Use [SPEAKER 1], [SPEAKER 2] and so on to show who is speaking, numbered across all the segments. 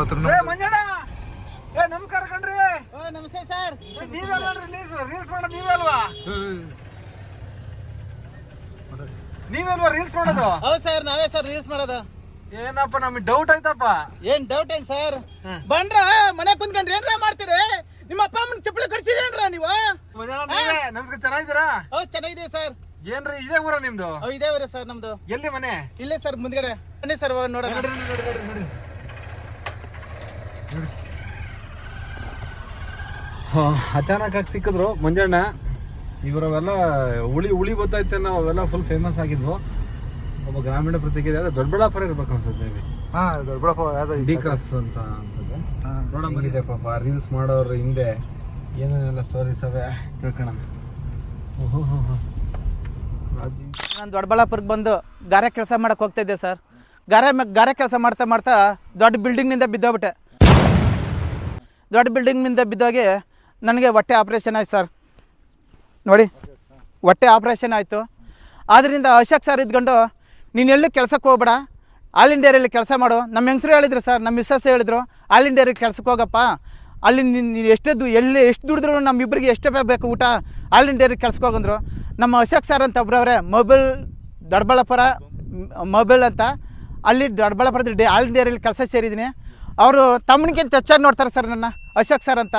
[SPEAKER 1] ಹತ್ರ
[SPEAKER 2] ಏ ಮಂಜಣ್ಣ! ಏ ನಮಸ್ಕಾರ ಕಣ್ರಿ.
[SPEAKER 3] ಓ ನಮಸ್ತೆ ಸರ್.
[SPEAKER 2] ನೀವಲ್ವಾ ರೀಲ್ಸ್ ರೀಲ್ಸ್ ಮಾಡೋದು ನೀವಲ್ವಾ ನೀವಲ್ವಾ ರೀಲ್ಸ್ ಮಾಡೋದು?
[SPEAKER 3] ಹೌದು ಸರ್ ನಾವೇ ಸರ್ ರೀಲ್ಸ್ ಮಾಡೋದು.
[SPEAKER 2] ಏನಪ್ಪ ನಮಗೆ ಡೌಟ್ ಆಯ್ತಪ್ಪ.
[SPEAKER 3] ಏನ್ ಡೌಟ್ ಏನ್ ಸರ್. ಬಂದ್ರ ಮನೆ ಕುಂತ್ಕೊಂಡ್ರಿ ಏನ್ರ ಮಾಡ್ತೀರಿ? ನಿಮ್ಮ ಅಪ್ಪ ಅಮ್ಮನ ಚಪ್ಪಲಿ ಕಡ್ಸಿದೇನ್ರ ನೀವು?
[SPEAKER 2] ಮಂಜಣ್ಣ ನೀವೇ ನಮಸ್ಕಾರ ಚೆನ್ನಾಗಿದ್ದೀರಾ?
[SPEAKER 3] ಹೌದು ಚೆನ್ನಾಗಿದೆ ಸರ್.
[SPEAKER 2] ಏನ್ರಿ ಇದೇ ಊರ ನಿಮ್ದು?
[SPEAKER 3] ಓ ಇದೇ ಊರ ಸರ್ ನಮ್ದು.
[SPEAKER 2] ಎಲ್ಲಿ ಮನೆ?
[SPEAKER 3] ಇಲ್ಲೇ ಸರ್ ಮುಂದ್ಗಡೆ. ಬನ್ನಿ ಸರ್
[SPEAKER 2] ನೋಡ್ರಿ ನೋಡೋಣ ಅಚಾನಕ್ ಆಗಿ ಸಿಕ್ಕಿದ್ರು. ಮಂಜಣ್ಣ ಇವರವೆಲ್ಲ ಉಳಿ ಉಳಿ ಗೊತ್ತಾಯ್ತೆ ನಾವು ಅವೆಲ್ಲ ಫುಲ್ ಫೇಮಸ್ ಆಗಿದ್ವು. ಒಬ್ಬ ಗ್ರಾಮೀಣ ಪ್ರತಿಕ್ರಿಯೆ ಅದೇ ದೊಡ್ಡಬಳ್ಳಾಪುರ ಇರ್ಬೇಕು ಅನ್ಸುತ್ತೆ ಮೇಬಿ
[SPEAKER 1] ಹಾ ದೊಡ್ಡಬಳ್ಳಾಪುರ ಯಾವ್ದೋ
[SPEAKER 2] ಡಿ ಕ್ರಾಸ್ ಅಂತ ಅನ್ಸುತ್ತೆ. ಬಂದಿದೆ ಪಾಪ ರೀಲ್ಸ್ ಮಾಡೋರು ಹಿಂದೆ. ಏನೇನೆಲ್ಲ ಸ್ಟೋರೀಸ್ ಅವೆ? ತಿಳ್ಕೊಳ ಓಹೋ ಹೋ ಹೋ. ರಾಜಿ
[SPEAKER 3] ನಾನು ದೊಡ್ಡಬಳ್ಳಾಪುರಕ್ಕೆ ಬಂದು ಗಾರೆ ಕೆಲಸ ಮಾಡಕ್ಕೆ ಹೋಗ್ತಾ ಇದ್ದೆ ಸರ್ ಗಾರೆ ಗಾರೆ ಕೆಲಸ ಮಾಡ್ತಾ ಮಾಡ್ತಾ ದೊಡ್ಡ ಬಿಲ್ಡಿಂಗ್ನಿಂದ ಬಿದ್ದೋಗ್ಬಿಟ್ಟೆ. ದೊಡ್ಡ ಬಿಲ್ಡಿಂಗ್ನಿಂದ ಬಿದ್ದೋಗಿ ನನಗೆ ಹೊಟ್ಟೆ ಆಪ್ರೇಷನ್ ಆಯ್ತು ಸರ್ ನೋಡಿ, ಹೊಟ್ಟೆ ಆಪ್ರೇಷನ್ ಆಯಿತು. ಆದ್ದರಿಂದ ಅಶೋಕ್ ಸರ್ ಇದ್ಕೊಂಡು, ನೀನು ಎಲ್ಲಿ ಕೆಲಸಕ್ಕೆ ಹೋಗ್ಬೇಡ ಆಲ್ ಇಂಡಿಯಾದಲ್ಲಿ ಕೆಲಸ ಮಾಡು. ನಮ್ಮ ಹೆಂಗಸರು ಹೇಳಿದ್ರು ಸರ್ ನಮ್ಮ ಮಿಸ್ಸಸ್ ಹೇಳಿದ್ರು ಆಲ್ ಇಂಡಿಯಾದಲ್ಲಿ ಕೆಲಸಕ್ಕೆ ಹೋಗಪ್ಪ. ಅಲ್ಲಿ ನೀನು ಎಷ್ಟೇ ಎಲ್ಲಿ, ಎಷ್ಟು ದುಡಿದ್ರು ನಮ್ಮಿಬ್ಬರಿಗೆ ಎಷ್ಟು ಬೇಕು ಊಟ ಆಲ್ ಇಂಡಿಯಾರಿಗೆ ಕೆಲ್ಸಕ್ಕೆ ಹೋಗಂದ್ರು. ನಮ್ಮ ಅಶೋಕ್ ಸರ್ ಅಂತ ಒಬ್ಬರವ್ರೆ ಮೊಬೈಲ್ ದೊಡ್ಡಬಳ್ಳಾಪುರ ಮೊಬೈಲ್ ಅಂತ. ಅಲ್ಲಿ ದೊಡ್ಡಬಳ್ಳಾಪುರದ ಆಲ್ ಇಂಡಿಯಾದಲ್ಲಿ ಕೆಲಸ ಸೇರಿದ್ದೀನಿ. ಅವರು ತಮ್ಮನಿಗೆ ಹೆಚ್ಚಾಗಿ ನೋಡ್ತಾರೆ ಸರ್ ನನ್ನ. ಅಶೋಕ್ ಸರ್ ಅಂತ.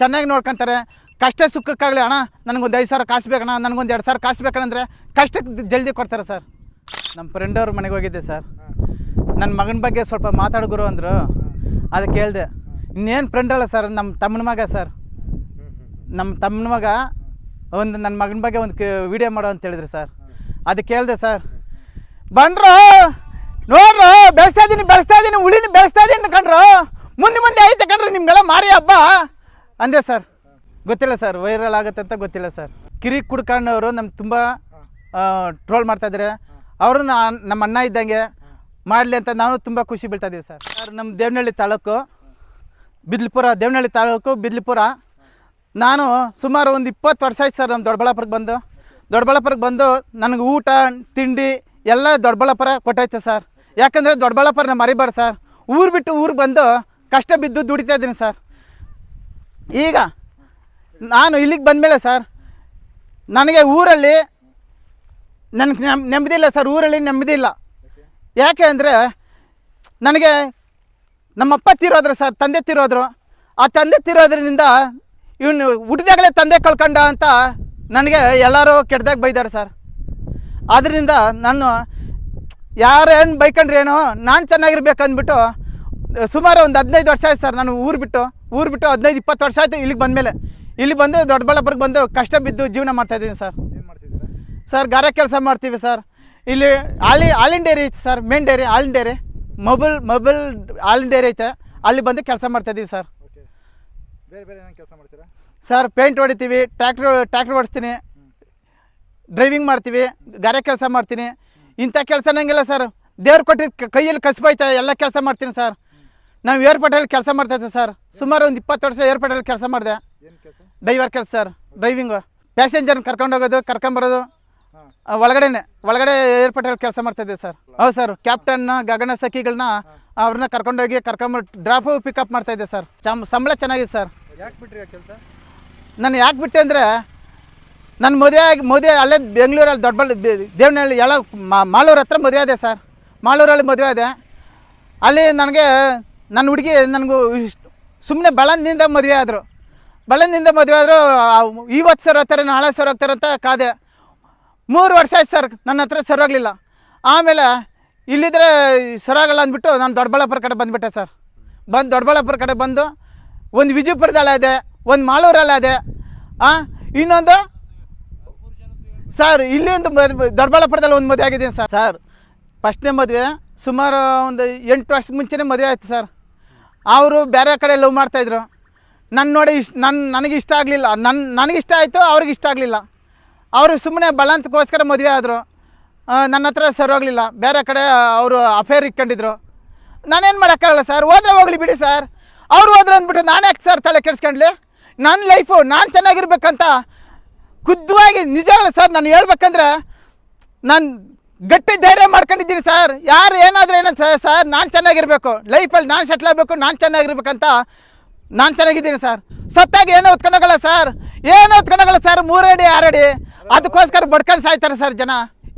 [SPEAKER 3] ಚೆನ್ನಾಗಿ ನೋಡ್ಕೊಂತಾರೆ. ಕಷ್ಟ ಸುಖಕ್ಕಾಗಲಿ ಅಣ್ಣ, ನನಗೊಂದು ಐದು ಸಾವಿರ ಕಾಸು ಬೇಕಣ್ಣ, ನನಗೊಂದು ಎರಡು ಸಾವಿರ ಕಾಸು ಕಷ್ಟಕ್ಕೆ ಜಲ್ದಿ ಕೊಡ್ತಾರೆ ಸರ್. ನಮ್ಮ ಫ್ರೆಂಡ್ ಅವ್ರ ಮನೆಗೆ ಹೋಗಿದ್ದೆ ಸರ್. ನನ್ನ ಮಗನ ಬಗ್ಗೆ ಸ್ವಲ್ಪ ಮಾತಾಡು ಗುರು ಅಂದರು. ಅದಕ್ಕೆ ಕೇಳಿದೆ ಇನ್ನೇನು ಅಲ್ಲ ಸರ್ ನಮ್ಮ ತಮ್ಮನ ಮಗ ಸರ್. ನಮ್ಮ ತಮ್ಮನ ಮಗ ಒಂದು ನನ್ನ ಮಗನ ಬಗ್ಗೆ ಒಂದು ವಿಡಿಯೋ ಮಾಡೋ ಅಂತ ಹೇಳಿದ್ರು ಸರ್. ಅದಕ್ಕೆ ಕೇಳಿದೆ ಸರ್ ಬಂಡ್ರು ನೋಡ್ರು, ಬೆಳೆಸ್ತಾ ಇದ್ದೀನಿ ಬೆಳೆಸ್ತಾ ಇದ್ದೀನಿ ಉಳಿನ ಬೆಳೆಸ್ತಾ ಇದ್ದೀನಿ ಕಣ್ರು ಮುಂದೆ ಮುಂದೆ ಐತೆ ಕಣ್ರಿ, ನಿಮ್ಗೆಲ್ಲ ಮಾರಿ ಹಬ್ಬ. ಅಂದೆ ಸರ್, ಗೊತ್ತಿಲ್ಲ ಸರ್ ವೈರಲ್ ಆಗುತ್ತೆ ಅಂತ ಗೊತ್ತಿಲ್ಲ ಸರ್. ಕಿರಿ ಕುಡ್ಕಣ್ಣವರು ನಮ್ಗೆ ತುಂಬ ಟ್ರೋಲ್ ಮಾಡ್ತಾ ಇದ್ರೆ. ಅವರು ನಮ್ಮ ಅಣ್ಣ ಇದ್ದಂಗೆ ಮಾಡಲಿ ಅಂತ ನಾನು ತುಂಬ ಖುಷಿ ಬೀಳ್ತಾ ಇದ್ದೀವಿ ಸರ್. ಸರ್ ನಮ್ಮ ದೇವನಹಳ್ಳಿ ತಾಲೂಕು, ಬಿದ್ಲಪುರ, ದೇವನಹಳ್ಳಿ ತಾಲೂಕು, ಬಿದ್ಲಿಪುರ. ನಾನು ಸುಮಾರು ಒಂದು ಇಪ್ಪತ್ತು ವರ್ಷ ಆಯ್ತು ಸರ್ ನಮ್ಮ ದೊಡ್ಡಬಳ್ಳಾಪುರಕ್ಕೆ ಬಂದು. ದೊಡ್ಡಬಳ್ಳಾಪುರಕ್ಕೆ ಬಂದು ನನಗೆ ಊಟ, ತಿಂಡಿ ಎಲ್ಲ ದೊಡ್ಡಬಳ್ಳಾಪುರ ಕೊಟ್ಟೈತೆ ಸರ್. ಯಾಕಂದರೆ ದೊಡ್ಡಬಳ್ಳಾಪುರನ ಮರಿಬಾರ್ದು ಸರ್. ಊರು ಬಿಟ್ಟು ಊರಿಗೆ ಬಂದು ಕಷ್ಟ ಬಿದ್ದು ದುಡಿತಾ ಇದ್ದೀನಿ ಸರ್. ಈಗ ನಾನು ಇಲ್ಲಿಗೆ ಬಂದಮೇಲೆ ಸರ್, ನನಗೆ ಊರಲ್ಲಿ ನನಗೆ ನೆಮ್, ನೆಮ್ಮದಿ ಇಲ್ಲ ಸರ್, ಊರಲ್ಲಿ ನೆಮ್ಮದಿ ಇಲ್ಲ. ಯಾಕೆ ಅಂದರೆ ನನಗೆ ನಮ್ಮಪ್ಪ ತೀರೋದ್ರು ಸರ್, ತಂದೆ ತಿರೋದ್ರು. ಆ ತಂದೆ ತೀರೋದ್ರಿಂದ ಇವನು ಹುಟ್ಟಿದಾಗಲೇ ತಂದೆ ಕಳ್ಕೊಂಡ ಅಂತ ನನಗೆ ಎಲ್ಲರೂ ಕೆಟ್ಟದಾಗ ಬೈದಾರೆ ಸರ್. ಆದ್ದರಿಂದ ನಾನು ಯಾರು ಏನು ಬೈಕಂಡ್ರೇನು ನಾನು ಚೆನ್ನಾಗಿರ್ಬೇಕು ಅಂದ್ಬಿಟ್ಟು ಸುಮಾರು ಒಂದು ಹದಿನೈದು ವರ್ಷ ಆಯ್ತು ಸರ್ ನಾನು ಊರು ಬಿಟ್ಟು ಊರು ಬಿಟ್ಟು ಹದಿನೈದು ಇಪ್ಪತ್ತು ವರ್ಷ ಆಯಿತು ಇಲ್ಲಿಗೆ ಬಂದಮೇಲೆ. ಇಲ್ಲಿ ಬಂದು ದೊಡ್ಡಬಳ್ಳಾಪುರಕ್ಕೆ ಬಂದು ಕಷ್ಟ ಬಿದ್ದು ಜೀವನ ಮಾಡ್ತಾಯಿದ್ದೀನಿ ಸರ್.
[SPEAKER 1] ಏನ್ ಮಾಡ್ತಿದ್ದೀರಾ?
[SPEAKER 3] ಸರ್ ಗಾರೆ ಕೆಲಸ ಮಾಡ್ತೀವಿ ಸರ್. ಇಲ್ಲಿ ಹಾಲಿ ಹಾಲಿನ ಡೈರಿ ಐತೆ ಸರ್ ಮೇನ್ ಡೈರಿ ಹಾಲಿನ ಡೈರಿ. ಮೊಬೈಲ್ ಮೊಬೈಲ್ ಹಾಲಿನ ಡೈರಿ ಐತೆ. ಅಲ್ಲಿ ಬಂದು ಕೆಲಸ ಮಾಡ್ತಾಯಿದ್ದೀವಿ ಸರ್.
[SPEAKER 1] ಓಕೆ. ಬೇರೆ ಬೇರೆ ಕೆಲಸ ಮಾಡ್ತೀರಾ?
[SPEAKER 3] ಸರ್ ಪೇಂಟ್ ಹೊಡಿತೀವಿ ಟ್ರ್ಯಾಕ್ಟರ್ ಟ್ರ್ಯಾಕ್ಟರ್ ಹೊಡಿಸ್ತೀನಿ. ಡ್ರೈವಿಂಗ್ ಮಾಡ್ತೀವಿ ಗಾರೆ ಕೆಲಸ ಮಾಡ್ತೀನಿ. ಇಂಥ ಕೆಲಸ ನಂಗಿಲ್ಲ ಸರ್. ದೇವ್ರು ಕೊಟ್ಟಿದ್ದು ಕೈಯಲ್ಲಿ ಕಸಬೈತೆ ಎಲ್ಲ ಕೆಲಸ ಮಾಡ್ತೀನಿ ಸರ್. ನಾವು ಏರ್ಪೋರ್ಟಲ್ಲಿ ಕೆಲಸ ಮಾಡ್ತಾಯಿದ್ದೆ ಸರ್. ಸುಮಾರು ಒಂದು ಇಪ್ಪತ್ತು ವರ್ಷ ಏರ್ಪೋರ್ಟಲ್ಲಿ ಕೆಲಸ ಮಾಡಿದೆ. ಡ್ರೈವರ್ ಕೆಲಸ? ಸರ್ ಡ್ರೈವಿಂಗು ಪ್ಯಾಸೆಂಜರ್ನ ಕರ್ಕೊಂಡೋಗೋದು ಕರ್ಕೊಂಬರೋದು ಒಳಗಡೆನೆ ಒಳಗಡೆ ಏರ್ಪೋರ್ಟಲ್ಲಿ ಕೆಲಸ ಮಾಡ್ತಾಯಿದ್ದೆ ಸರ್. ಹೌದು. ಸರ್ ಕ್ಯಾಪ್ಟನ್ನ ಗಗನ ಸಖಿಗಳನ್ನ ಅವ್ರನ್ನ ಕರ್ಕೊಂಡೋಗಿ ಕರ್ಕೊಂಬ ಡ್ರಾಪು ಪಿಕಪ್ ಮಾಡ್ತಾಯಿದ್ದೆ ಸರ್. ಚಮ್ ಸಂಬಳ ಚೆನ್ನಾಗಿದೆ ಸರ್.
[SPEAKER 1] ಕೆಲಸ?
[SPEAKER 3] ನಾನು ಯಾಕೆ ಬಿಟ್ಟೆ ಅಂದರೆ ನನ್ನ ಮದುವೆ ಆಗಿ ಮದುವೆ ಅಲ್ಲೇ ಬೆಂಗಳೂರಲ್ಲಿ ದೊಡ್ಡಬಳ್ಳ ದೇವನಹಳ್ಳಿ ಎಲ್ಲ ಮಾಲೂರು ಹತ್ರ ಮದುವೆ ಇದೆ ಸರ್. ಮಾಲೂರಲ್ಲಿ ಮದುವೆ ಆದೆ. ಅಲ್ಲಿ ನನಗೆ ನನ್ನ ಹುಡುಗಿ ನನಗೂ ಸುಮ್ಮನೆ ಬಳಂದಿಂದ ಮದುವೆ ಆದರು. ಬಳಂದಿಂದ ಮದುವೆ ಆದರೂ ಇವತ್ತು ಸರ್ ಹೋಗ್ತಾರೆ ನಾಳೆ ಸರ್ ಹೋಗ್ತಾರೆ ಅಂತ ಕಾದೆ. ಮೂರು ವರ್ಷ ಆಯ್ತು ಸರ್, ನನ್ನ ಹತ್ರ ಸರೋಗಲಿಲ್ಲ ಆಮೇಲೆ ಇಲ್ಲಿದ್ರೆ ಸರಾಗಲ್ಲ ಅಂದ್ಬಿಟ್ಟು ನಾನು ದೊಡ್ಡಬಳ್ಳಾಪುರ ಕಡೆ ಬಂದುಬಿಟ್ಟೆ ಸರ್. ಬಂದು ದೊಡ್ಡಬಳ್ಳಾಪುರ ಕಡೆ ಬಂದು ಒಂದು ವಿಜಯಪುರದಲ್ಲಿ ಇದೆ ಒಂದು ಮಾಳೂರಲ್ಲಿ ಇದೆ ಹಾಂ ಇನ್ನೊಂದು ಸರ್, ಇಲ್ಲಿ ಒಂದು ದೊಡ್ಡಬಳ್ಳಾಪುರದಲ್ಲಿ ಒಂದು ಮದುವೆ ಆಗಿದ್ದೀನಿ ಸರ್. ಸರ್, ಫಸ್ಟ್ನೇ ಮದುವೆ ಸುಮಾರು ಒಂದು ಎಂಟು ವರ್ಷಕ್ಕೆ ಮುಂಚೆನೇ ಮದುವೆ ಆಯಿತು ಸರ್. ಅವರು ಬೇರೆ ಕಡೆ ಲವ್ ಮಾಡ್ತಾಯಿದ್ರು ನನ್ನ ನೋಡಿ ಇಷ್ಟ ನನ್ನ ನನಗೆ ಇಷ್ಟ ಆಗಲಿಲ್ಲ. ನನ್ನ ನನಗಿಷ್ಟ ಆಯಿತು, ಅವ್ರಿಗೆ ಇಷ್ಟ ಆಗಲಿಲ್ಲ. ಅವರು ಸುಮ್ಮನೆ ಬಲಂತಕ್ಕೋಸ್ಕರ ಮದುವೆ ಆದರು. ನನ್ನ ಹತ್ರ ಸರ್ ಹೋಗಲಿಲ್ಲ. ಬೇರೆ ಕಡೆ ಅವರು ಅಫೇರ್ ಇಟ್ಕೊಂಡಿದ್ರು. ನಾನೇನು ಮಾಡೋಕ್ಕಾಗಲ್ಲ ಸರ್ ಹೋದ್ರೆ ಹೋಗ್ಲಿ ಬಿಡಿ ಸರ್ ಅವ್ರು ಹೋದ್ರೆ ಅಂದ್ಬಿಟ್ಟು ನಾನು ಯಾಕೆ ಸರ್ ತಲೆ ಕೆಡ್ಸ್ಕೊಂಡ್ಲಿ? ನನ್ನ ಲೈಫು ನಾನು ಚೆನ್ನಾಗಿರ್ಬೇಕಂತ ಖುದ್ದವಾಗಿ ನಿಜ ಸರ್ ನಾನು ಹೇಳ್ಬೇಕಂದ್ರೆ, ನಾನು ಗಟ್ಟಿ ಧೈರ್ಯ ಮಾಡ್ಕೊಂಡಿದ್ದೀನಿ ಸರ್. ಯಾರು ಏನಾದರೂ ಏನ ಸರ್, ನಾನು ಚೆನ್ನಾಗಿರಬೇಕು. ಲೈಫಲ್ಲಿ ನಾನು ಸೆಟ್ಲ್ ಆಗಬೇಕು, ನಾನು ಚೆನ್ನಾಗಿರ್ಬೇಕಂತ ನಾನು ಚೆನ್ನಾಗಿದ್ದೀನಿ ಸರ್. ಸತ್ತಾಗಿ ಏನೋ ಹೊತ್ಕೊಂಡೋಗಲ್ಲ ಸರ್. ಏನೋ ಹೊತ್ಕೊಂಡೋಗಲ್ಲ ಸರ್. ಮೂರಡಿ, ಆರಡಿ. ಅದಕ್ಕೋಸ್ಕರ ಬಡ್ಕೊಂಡು ಸಾಯ್ತಾರೆ ಸರ್ ಜನ.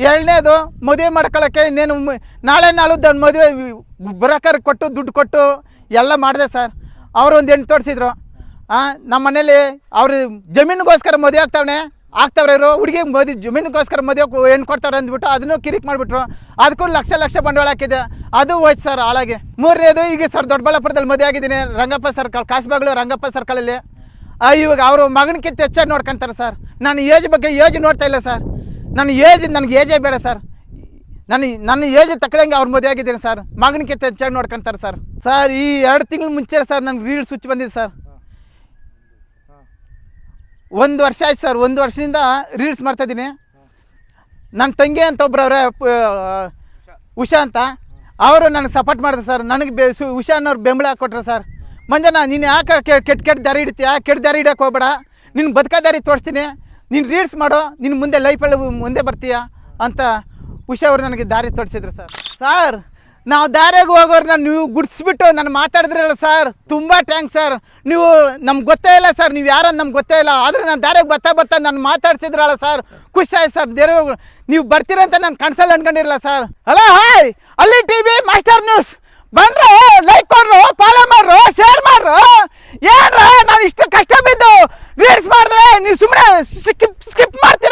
[SPEAKER 3] ಎರಡನೇದು, ಮದುವೆ ಮಾಡ್ಕೊಳ್ಳೋಕ್ಕೆ ಇನ್ನೇನು ನಾಳೆ ನಾಳದ್ದು ಅವ್ನು ಮದುವೆ ಬ್ರೋಕರ್ ಕೊಟ್ಟು, ದುಡ್ಡು ಕೊಟ್ಟು ಎಲ್ಲ ಮಾಡಿದೆ ಸರ್. ಅವರು ಒಂದು ಹೆಣ್ಣು ತೋರಿಸಿದ್ರು. ನಮ್ಮ ಮನೇಲಿ ಅವರು ಜಮೀನಿಗೋಸ್ಕರ ಮದುವೆ ಆಗ್ತಾವನೆ. ಆಗ್ತಾವ್ರೆ ಇವರು. ಹುಡುಗಿಗೆ ಮದಿ ಜಮೀನಿಗೋಸ್ಕರ ಮದುವೆ ಹೆಣ್ಣು ಕೊಡ್ತಾರೆ ಅಂದ್ಬಿಟ್ಟು ಅದನ್ನು ಕಿರಿಕ್ ಮಾಡಿಬಿಟ್ರು. ಅದಕ್ಕೂ ಲಕ್ಷ ಲಕ್ಷ ಬಂಡವಾಳ ಹಾಕಿದೆ. ಅದು ಹೋಯ್ತು ಸರ್ ಹಾಳಾಗಿ. ಮೂರನೇದು, ಈಗ ಸರ್ ದೊಡ್ಡಬಳ್ಳಾಪುರದಲ್ಲಿ ಮದುವೆ ಆಗಿದ್ದೀನಿ. ರಂಗಪ್ಪ ಸರ್ಕಲ್ ಕಾಸಬಾಗ್ಲು ರಂಗಪ್ಪ ಸರ್ಕಲಲ್ಲಿ. ಇವಾಗ ಅವರು ಮಗನಕ್ಕಿಂತ ಹೆಚ್ಚಾಗಿ ನೋಡ್ಕೊಂತಾರೆ ಸರ್. ನಾನು ಏಜ್ ಬಗ್ಗೆ ಏಜ್ ನೋಡ್ತಾ ಇಲ್ಲ ಸರ್. ನನ್ನ ಏಜ್, ನನಗೆ ಏಜೇ ಬೇಡ ಸರ್. ನನ್ನ ನನ್ನ ಏಜ್ ತಕ್ಕದಂಗೆ ಅವ್ರ ಮದುವೆ ಆಗಿದ್ದೀನಿ ಸರ್. ಮಗನಕ್ಕಿಂತ ಹೆಚ್ಚಾಗಿ ನೋಡ್ಕೊಂತಾರೆ ಸರ್. ಸರ್, ಈ ಎರಡು ತಿಂಗಳು ಮುಂಚೆ ಸರ್ ನನಗೆ ರೀಲ್ ಸ್ವಿಚ್ ಬಂದಿದೆ ಸರ್. ಒಂದು ವರ್ಷ ಆಯ್ತು ಸರ್, ಒಂದು ವರ್ಷದಿಂದ ರೀಲ್ಸ್ ಮಾಡ್ತಾಯಿದ್ದೀನಿ ನನ್ನ ತಂಗಿ ಅಂತ ಒಬ್ರು ಅವರೇ ಉಷಾ ಅಂತ. ಅವರು ನನಗೆ ಸಪೋರ್ಟ್ ಮಾಡಿದ್ರು ಸರ್. ನನಗೆ ಬೆ, ಸು, ಉಷಾ ಅನ್ನೋರು ಬೆಂಬಲ ಕೊಟ್ಟರು ಸರ್. ಮಂಜನ ನೀನು ಯಾಕೆ ಕೆಟ್ಟ ಕೆಟ್ಟ ದಾರಿ ಹಿಡ್ತೀಯಾ? ಕೆಟ್ಟ ದಾರಿ ಹಿಡಿಯೋಕೆ ಹೋಗ್ಬೇಡ. ನಿನ್ನ ಬದುಕ ದಾರಿ ತೋರಿಸ್ತೀನಿ. ನೀನು ರೀಲ್ಸ್ ಮಾಡೋ. ನಿನ್ನ ಮುಂದೆ ಲೈಫಲ್ಲಿ ಮುಂದೆ ಬರ್ತೀಯಾ ಅಂತ ಉಷಾ ಅವರು ನನಗೆ ದಾರಿ ತೋರಿಸಿದ್ರು ಸರ್. ಸರ್ ನಾವು ದಾರಿಯಾಗಿ ಹೋಗೋರ್ನ ನೀವು ಗುಡಿಸ್ಬಿಟ್ಟು ನಾನು ಮಾತಾಡಿದ್ರಲ್ಲ ಸರ್, ತುಂಬ ಟ್ಯಾಂಕ್ಸ್ ಸರ್. ನೀವು ನಮ್ಗೆ ಗೊತ್ತೇ ಇಲ್ಲ ಸರ್, ನೀವು ಯಾರು ನಮ್ಗೆ ಗೊತ್ತೇ ಇಲ್ಲ. ಆದರೆ ನಾನು ದಾರಿಗೆ ಬರ್ತಾ ಬರ್ತಾ ನಾನು ಮಾತಾಡ್ಸಿದ್ರಲ್ಲ ಸರ್, ಖುಷಿ ಆಯ್ತು ಸರ್, ದೇವ್ರ ನೀವು ಬರ್ತೀರಂತ ನಾನು ಕನ್ಸಲ್ಲಿ ಅನ್ಕೊಂಡಿರಲ್ಲ ಸರ್. Hello, hi! ಅಲ್ಲಿ ಟಿ ವಿ ಮಾಸ್ಟರ್ ನ್ಯೂಸ್ ಬಂದ್ರೆ ಲೈಕ್ ಕೊಡ್ರು ಫಾಲೋ ಮಾಡ್ರು ಶೇರ್ ಮಾಡ್ರು. ಏನ್ರ, ನಾನು ಇಷ್ಟು ಕಷ್ಟ ಬಿದ್ದು ರೀಲ್ಸ್ ಮಾಡಿದ್ರೆ ನೀವು ಸುಮ್ಮನೆ ಸ್ಕಿಪ್ ಸ್ಕಿಪ್ ಮಾಡ್ತೀಯ